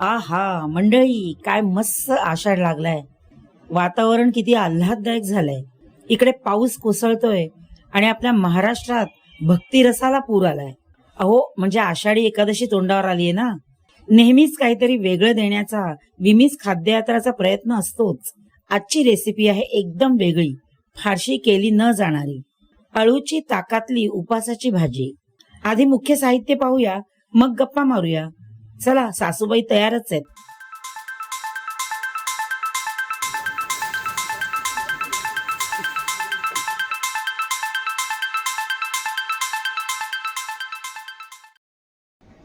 आहा मंडळी काय मस्त आषाढ लागलाय. वातावरण किती आल्हाददायक झालंय. इकडे पाऊस कोसळतोय आणि आपल्या महाराष्ट्रात भक्तिरसाला पूर आलाय. अहो म्हणजे आषाढी एकादशी तोंडावर आलीये ना? नेहमीच काहीतरी वेगळं देण्याचा विमीच खाद्ययात्राचा प्रयत्न असतोच. आजची रेसिपी आहे एकदम वेगळी फारशी केली न जाणारी. अळूची ताकातली उपासाची भाजी. आधी मुख्य साहित्य पाहूया मग गप्पा मारूया. चला सासूबाई तयारच आहेत.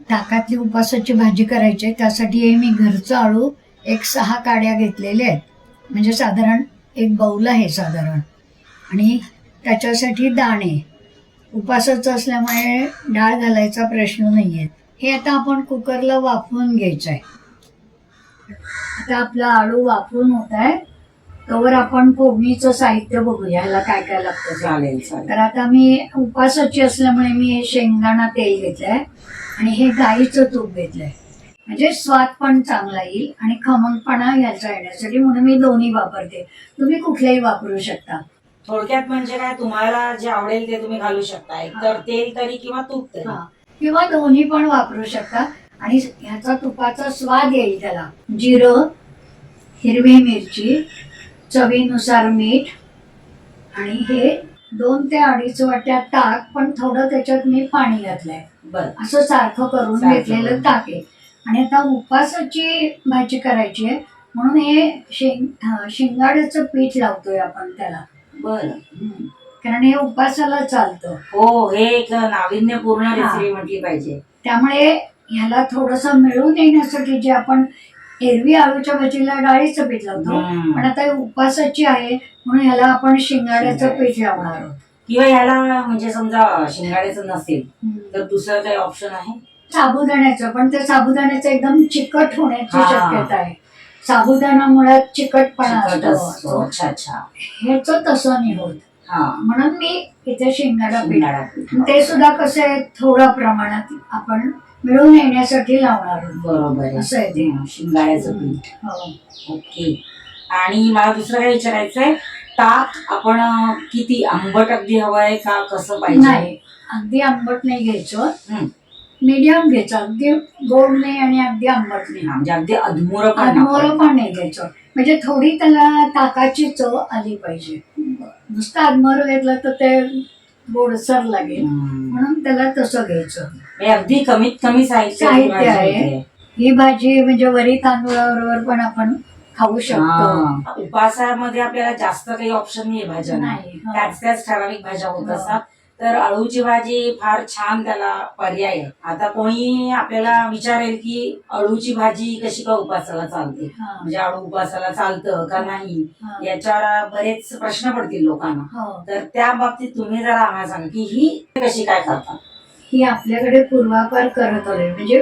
ताकातली उपासाची भाजी करायची आहे. त्यासाठी हे मी घरचं आळू एक सहा काड्या घेतलेल्या आहेत. म्हणजे साधारण एक बाऊल आहे साधारण. आणि त्याच्यासाठी दाणे. उपासाचं असल्यामुळे डाळ घालायचा प्रश्न नाही आहे हे आता आपण कुकरला वाफवून घ्यायचं आहे आता आपला आळू वाफवून होत आहे. तोवर आपण फोडणीचं साहित्य बघूया ह्याला काय काय लागतं. चालेल चालेल. तर आता मी उपासाची असल्यामुळे मी हे शेंगदाणा तेल घेतलंय आणि हे गाईचं तूप घेतलंय. म्हणजे स्वाद पण चांगला येईल आणि खमंगपणा याचा येण्यासाठी म्हणून मी दोन्ही वापरते. तुम्ही कुठलेही वापरू शकता. थोडक्यात म्हणजे काय तुम्हाला जे आवडेल ते तुम्ही घालू शकता. एकतर तेल तरी किंवा तूप तरी. हा. किंवा दोन्ही पण वापरू शकता आणि ह्याचा तुपाचा स्वाद येईल त्याला. जिरं हिरवी मिरची चवीनुसार मीठ आणि हे दोन ते अडीच वाट्या ताक पण थोडं त्याच्यात मी पाणी घातलंय. बर. असं सारखं करून घेतलेलं. ताक आहे. आणि आता उपासाची भाजी करायची आहे. म्हणून हे शेंग शेंगाड्याचं पीठ लावतोय आपण त्याला. बर. कारण हे उपासाला चालतं हो हे एक नाविन्यपूर्ण. रेसिपी म्हटली पाहिजे त्यामुळे ह्याला थोडस मिळून येण्यासाठी जे आपण एरवी आळूच्या भाजीला डाळीचं पीठ लावतो. पण आता उपासाची आहे म्हणून ह्याला आपण शिंगाड्याचं पीठ लावणार आहोत किंवा याला म्हणजे समजा शिंगाड्याचं नसेल. तर दुसरं काही ऑप्शन आहे साबुदाण्याचं पण ते साबुदाण्याचं एकदम चिकट होण्याची. शक्यता आहे साबुदाणा मुळात चिकटपणा असतो. अच्छा अच्छा ह्याच तसं नाही होत म्हणून मी इथे शेंगाडा पीठ. ते सुद्धा कसं आहे थोड्या प्रमाणात आपण मिळून येण्यासाठी लावणार. बरोबर आहे असं आहे ते. शिंगाड्याचं पीठ हो. ओके आणि मला दुसरं काय विचारायचंय ताक आपण किती आंबट अगदी हवंय का कसं पाहिजे नाही अगदी आंबट नाही घ्यायचं हं. मीडियम घ्यायचं अगदी गोड नाही आणि अगदी आंबट नाही म्हणजे अगदी अधमुरं. पण नाही घ्यायचं म्हणजे थोडी त्याला ताकाची चव आली पाहिजे नुसतं अदमोर घेतलं तर ते गोडसर लागेल. म्हणून त्याला तसं घ्यायचं हे अगदी कमीत कमी साहित्य साहित्य आहे. ही भाजी म्हणजे वरी तांदूळाबरोबर पण आपण खाऊ शकतो. उपासामध्ये आपल्याला जास्त काही ऑप्शन नाही भाज्या नाही हा. त्याच त्याच ठराविक भाज्या होत हा. असतात तर अळूची भाजी फार छान त्याला पर्याय आहे. आता कोणी आपल्याला विचारेल की अळूची भाजी कशी का उपासाला चालते. म्हणजे अळू उपासाला चालतं का नाही. याच्यावर बरेच प्रश्न पडतील लोकांना. हो. तर त्या बाबतीत तुम्ही जरा आम्हाला सांगा की ही कशी काय करतात? ही आपल्याकडे पूर्वापार करत आलोय. म्हणजे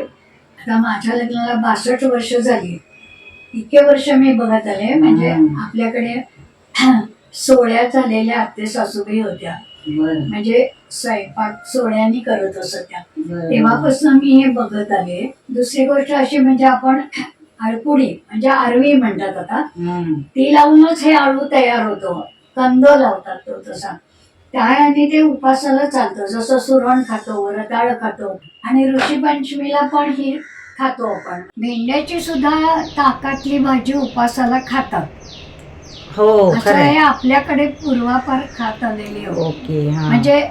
आता माझ्या लग्नाला बासष्ट वर्ष झाली. इतके वर्ष मी बघत आले. म्हणजे. आपल्याकडे सोहळ्या झालेल्या आत्ते सासूबाई होत्या. म्हणजे स्वयंपाक सोहळ्यांनी करत असत त्या. तेव्हापासून मी हे बघत आले दुसरी गोष्ट अशी म्हणजे आपण आळपुडी म्हणजे आरवी म्हणतात आता. ती लावूनच हे आळू तयार होतो. कंद लावतात तो तसा. त्या आणि ते उपासाला चालतं. जसं सुरण खातो रताळ खातो आणि ऋषीपंचमीला पण ही खातो आपण. भेंड्याची सुद्धा ताकातली भाजी उपासाला खातात. हो असं हे आपल्याकडे पूर्वापार खात आलेली. ओके हा. म्हणजे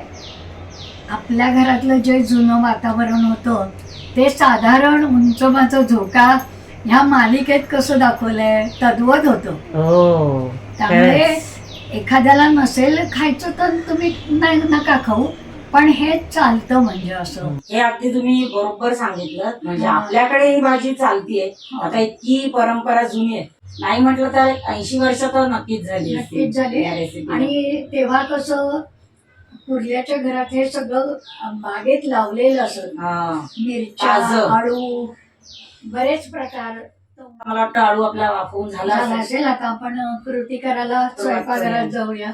आपल्या घरातलं जे जुनं वातावरण होतं ते साधारण उंच माझा झोका ह्या मालिकेत कसं दाखवलंय तद्वत होतं. हो त्यामुळे खरंच. एखाद्याला नसेल खायचं तर तुम्ही नाही नका खाऊ पण हे चालतं म्हणजे असं. हे अगदी तुम्ही बरोबर सांगितलं. म्हणजे हा. आपल्याकडे ही भाजी चालतीये. आता इतकी परंपरा जुनी आहे. नाही म्हटलं तर ऐंशी वर्ष तर नक्कीच झाली नक्कीच झाली. आणि तेव्हा कसं पूर्व्याच्या घरात हे सगळं बागेत लावलेलं असत. मिरच्या. आळू बरेच प्रकार मला वाटतं आळू आपला वाफवून झाला. असेल आता आपण कृती करायला स्वयंपाकघरात जाऊया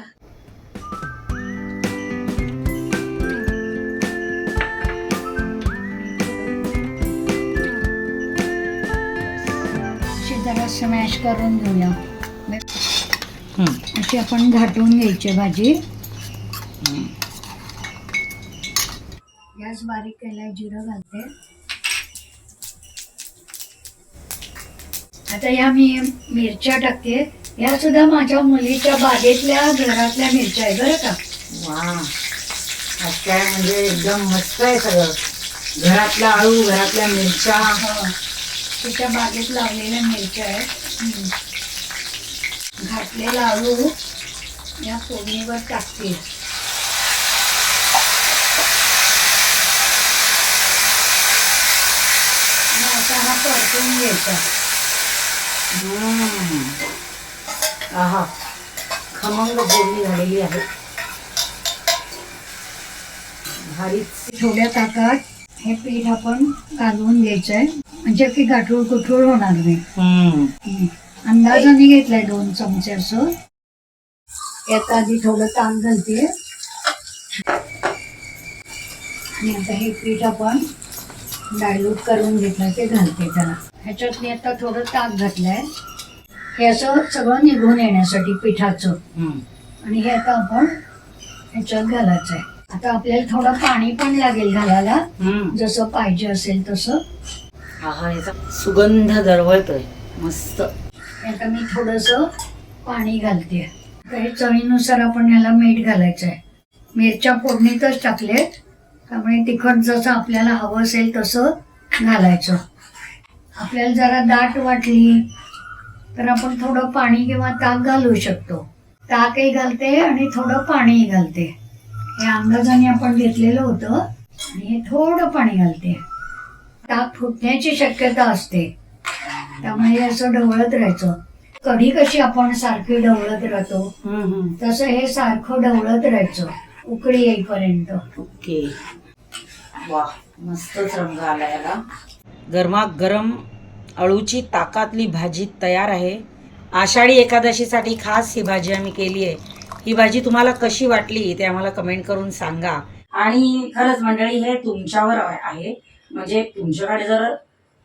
स्मॅश करून घेऊया. अशी आपण घाटून घ्यायची भाजी. गॅस बारीक केलाय जिरं घालते. आता या मी मिरच्या टाकते. या सुद्धा माझ्या मुलीच्या बागेतल्या घरातल्या मिरच्या आहे बरं का. वा आज काय म्हणजे एकदम मस्त आहे सगळं. घरातला आळू घरातल्या मिरच्या. हो. तिच्या बागेत लावलेल्या मिरच्या आहेत. घातलेला आळू या फोडणीवर टाकते आता हा परतून घ्यायचा. हा आहा. खमंग फोडणी झालेली आहे. भारीच. थोड्या ताकात हे पीठ आपण घ्यायचं आहे म्हणजे की गाठूळ कुठूळ होणार नाही. हम्म. अंदाजाने घेतलंय दोन चमचे असं. यात आधी थोडं ताक घालते आणि आता हे पीठ आपण डायल्यूट करून घेतलं ते घालते त्याला. ह्याच्यात मी आता थोडं ताक घातलंय. हे असं सगळं निघून येण्यासाठी पिठाचं. हम्म. आणि हे आता आपण ह्याच्यात घालायचं आहे आता आपल्याला थोडं पाणी पण लागेल घालायला. हम्म. जसं पाहिजे असेल तसं. आहा याचा सुगंध दरवळतोय. मस्त. आता मी थोडस पाणी घालते. काही चवीनुसार आपण याला मीठ घालायचं आहे मिरच्या फोडणीतच टाकलेत. त्यामुळे तिखट जसं आपल्याला हवं असेल तसं घालायचं. आपल्याला जरा दाट वाटली तर आपण थोडं पाणी किंवा ताक घालू शकतो. ताकही घालते आणि थोडं पाणीही घालते. हे अंदाजाने आपण घेतलेलं होतं. आणि हे थोडं पाणी घालते. ताक फुटण्याची शक्यता असते. त्यामुळे असं ढवळत राहायचं. कढी कशी आपण सारखी ढवळत राहतो. तसं हे सारखं ढवळत राहायचं. उकळी येईपर्यंत. ओके. वा मस्तच रंग आला याला. गरमागरम अळूची ताकातली भाजी तयार आहे. आषाढी एकादशीसाठी खास ही भाजी आम्ही केली आहे. ही भाजी तुम्हाला कशी वाटली ते आम्हाला कमेंट करून सांगा. आणि खरंच मंडळी हे तुमच्यावर आहे. म्हणजे तुमच्याकडे जर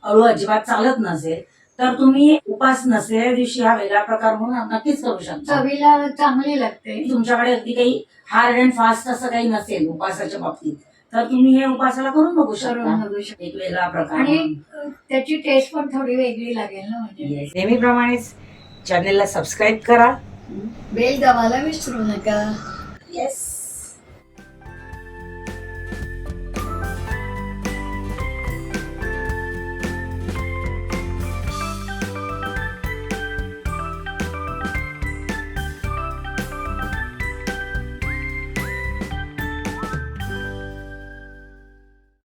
अळू अजिबात चालत नसेल तर तुम्ही उपास नसलेल्या दिवशी हा वेगळा प्रकार म्हणून नक्कीच करू शकता. चवीला चांगली लागते. तुमच्याकडे अगदी काही हार्ड अँड फास्ट असं काही नसेल उपासाच्या बाबतीत तर तुम्ही हे उपासाला करून बघू करून शकता. बघू शकतो. एक वेगळा प्रकार आणि म्हणून. त्याची टेस्ट पण थोडी वेगळी लागेल ना म्हणजे. Yes. नेहमीप्रमाणेच चॅनेलला सबस्क्राईब करा. बेल दाबायला विसरू नका. येस